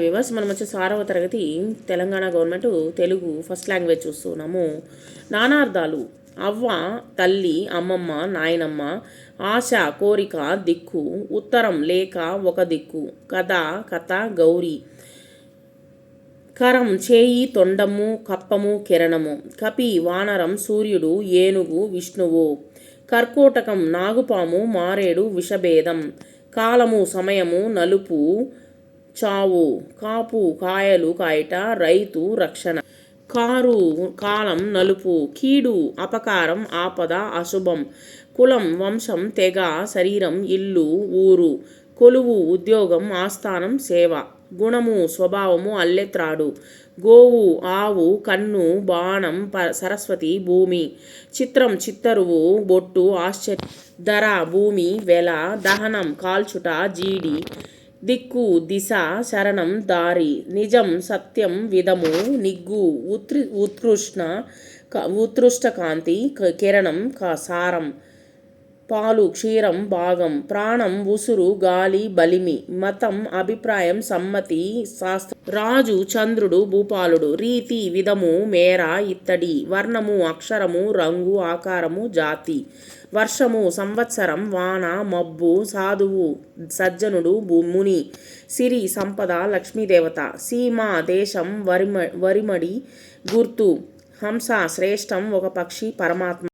Viewers మనం వచ్చేసి ఆరవ తరగతి Telangana government Telugu first language చూస్తున్నాము. నానార్థాలు అవ్వ తల్లి అమ్మమ్మ నాయనమ్మ ఆశ కోరిక దిక్కు ఉత్తరం లేక ఒక దిక్కు కథ కథ గౌరీ. కరం చేయి తొండము కప్పము కిరణము. కపి వానరం సూర్యుడు ఏనుగు విష్ణువు. కర్కోటకం నాగుపాము మారేడు విషభేదం. కాలము సమయము నలుపు. చావు. కాపు కాయలు కాయట రైతు రక్షణ. కారు కాలం నలుపు. కీడు అపకారం ఆపద అశుభం. కులం వంశం తెగ శరీరం ఇల్లు ఊరు. కొలువు ఉద్యోగం ఆస్థానం సేవ. గుణము స్వభావము అల్లెత్రాడు. గోవు ఆవు కన్ను బాణం ప సరస్వతి భూమి. చిత్రం చిత్తరువు బొట్టు ఆశ్చర్య. ధర భూమి వెల దహనం కాల్చుట జీడి. దిక్కు దిశ శరణం దారి నిజం సత్యం విధము నిగ్గు ఉత్రి ఉత్కృష్ణ క- ఉత్కృష్ట కాంతి క- కిరణం క- సారం. పాలు క్షీరం భాగం ప్రాణం ఉసురు గాలి బలిమి మతం అభిప్రాయం సమ్మతి శాస్త్ర. రాజు చంద్రుడు భూపాలుడు రీతి విధము మేర ఇత్తడి వర్ణము అక్షరము రంగు ఆకారము జాతి. వర్షము సంవత్సరం వాన మబ్బు సాధువు సజ్జనుడు భూ- ముని. సిరి సంపద లక్ష్మీదేవత. సీమ దేశం వరిమ వరిమడి గుర్తు. హంస శ్రేష్టం ఒక పక్షి పరమాత్మ.